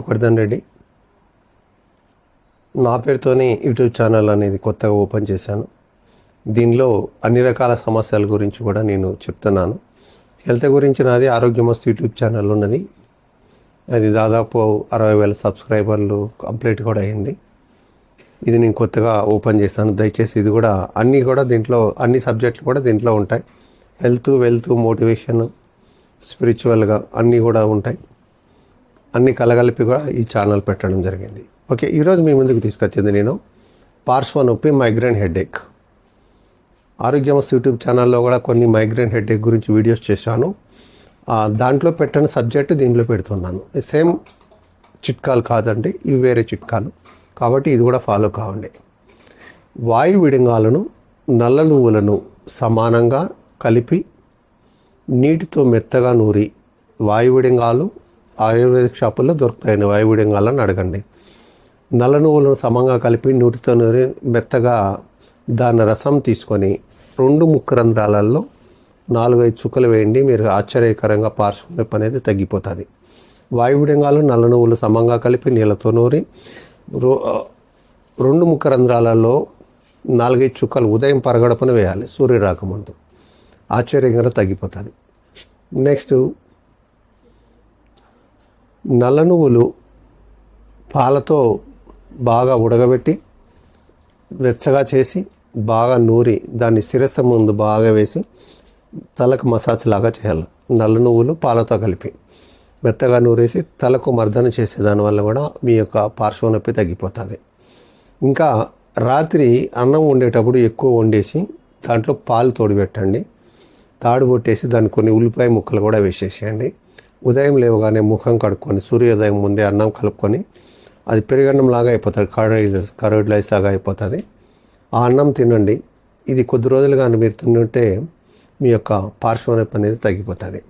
కొడదాన్ రెడ్డి. నా పేరుతోనే YouTube channel అనేది కొత్తగా ఓపెన్ చేశాను. దీనిలో అన్ని రకాల సమస్యల గురించి కూడా నేను చెప్తున్నాను. హెల్త్ గురించి నాది ఆరోగ్యమస్తు యూట్యూబ్ ఛానల్ ఉన్నది. అది దాదాపు అరవై వేల సబ్స్క్రైబర్లు కంప్లీట్ కూడా అయింది. ఇది నేను కొత్తగా ఓపెన్ చేశాను. దయచేసి ఇది కూడా అన్నీ కూడా దీంట్లో అన్ని సబ్జెక్టులు కూడా దీంట్లో ఉంటాయి. హెల్త్ వెల్త్ మోటివేషన్ స్పిరిచువల్గా అన్నీ కూడా ఉంటాయి. అన్ని కలగలిపి కూడా ఈ ఛానల్ పెట్టడం జరిగింది. ఓకే ఈరోజు మీ ముందుకు తీసుకొచ్చింది నేను పార్శ్వ నొప్పి మైగ్రేన్ హెడేక్ ఆరోగ్యమస్ యూట్యూబ్ ఛానల్లో కూడా కొన్ని మైగ్రేన్ హెడేక్ గురించి వీడియోస్ చేశాను. దాంట్లో పెట్టని సబ్జెక్ట్ దీంట్లో పెడుతున్నాను. సేమ్ చిట్కాలు కాదండి ఇవి వేరే చిట్కాలు. కాబట్టి ఇది కూడా ఫాలో కావండి. వాయు విడంగాలను నల్ల నువ్వులను సమానంగా కలిపి నీటితో మెత్తగా నూరి వాయు విడింగాలు ఆయుర్వేదిక్ షాపుల్లో దొరుకుతాయండి. వాయువిడంగాలను అడగండి. నల్ల నువ్వులను సమంగా కలిపి నూటితో నూరి మెత్తగా దాని రసం తీసుకొని రెండు ముక్కు రంధ్రాలలో నాలుగైదు చుక్కలు వేయండి. మీరు ఆశ్చర్యకరంగా పార్శ్వ నొప్పి అనేది తగ్గిపోతుంది. వాయువిడంగాలు నల్ల నువ్వులు సమంగా కలిపి నీళ్ళతో నూరి రో- రెండు ముక్క రంధ్రాలలో నాలుగైదు చుక్కలు ఉదయం పరగడపన వేయాలి. సూర్యుడు రాకముందు. ఆశ్చర్యంగా తగ్గిపోతుంది. నెక్స్ట్ నల్ల నువ్వులు పాలతో బాగా ఉడకబెట్టి వెచ్చగా చేసి బాగా నూరి దాన్ని శిరస్సు ముందు బాగా వేసి తలకు మసాజ్ లాగా చేయాలి. నల్ల నువ్వులు పాలతో కలిపి మెత్తగా నూరేసి తలకు మర్దన చేసే దానివల్ల కూడా మీ యొక్క పార్శ్వ నొప్పి తగ్గిపోతుంది. ఇంకా రాత్రి అన్నం వండేటప్పుడు ఎక్కువ వండేసి దాంట్లో పాలు తోడుపెట్టండి తాడు కొట్టేసి దాన్ని కొన్ని ఉల్లిపాయ ముక్కలు కూడా వేసేసేయండి. ఉదయం లేవగానే ముఖం కడుక్కొని సూర్యోదయం ముందే అన్నం కలుపుకొని అది పెరుగన్నం లాగా అయిపోతుంది కర్డ్ కర్డ్ రైస్ లాగా అయిపోతుంది. ఆ అన్నం తినండి. ఇది కొద్ది రోజులు కానీ మీరు తింటుంటే మీ యొక్క పార్శ్వనొప్పి అనేది తగ్గిపోతుంది.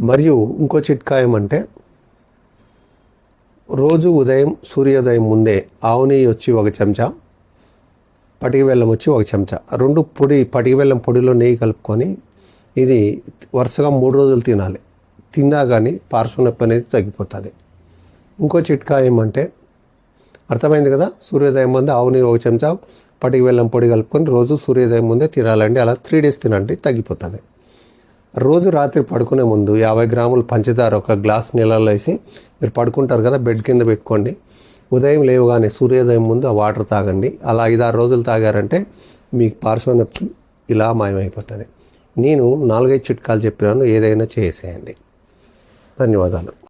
మరియు ఇంకో చిట్కా ఏమంటే రోజు ఉదయం సూర్యోదయం ముందే ఆవు నెయ్యి వచ్చి ఒక చెంచా పటిక బెల్లం వచ్చి ఒక చెంచా. రెండు పొడి పటిక బెల్లం పొడిలో నెయ్యి కలుపుకొని ఇది వరుసగా మూడు రోజులు తినాలి. తిన్నా కానీ పార్శ్వ నొప్పి అనేది తగ్గిపోతుంది. ఇంకో చిట్కా ఏమంటే అర్థమైంది కదా? సూర్యోదయం ముందే ఆవు ఒక చెంచా పటికి బెల్లం పొడి కలుపుకొని రోజు సూర్యోదయం ముందే తినాలండి. అలా త్రీ డేస్ తినండి తగ్గిపోతుంది. రోజు రాత్రి పడుకునే ముందు యాభై గ్రాములు పంచదార ఒక గ్లాస్ నీళ్ళలో వేసి మీరు పడుకుంటారు కదా బెడ్ కింద పెట్టుకోండి. ఉదయం లేవగానే సూర్యోదయం ముందు ఆ వాటర్ తాగండి. అలా ఐదారు రోజులు తాగారంటే మీకు పార్శ్వ నొప్పి ఇలా మాయమైపోతుంది. నేను నాలుగైదు చిట్కాలు చెప్పినాను ఏదైనా చేసేయండి. ధన్యవాదాలు.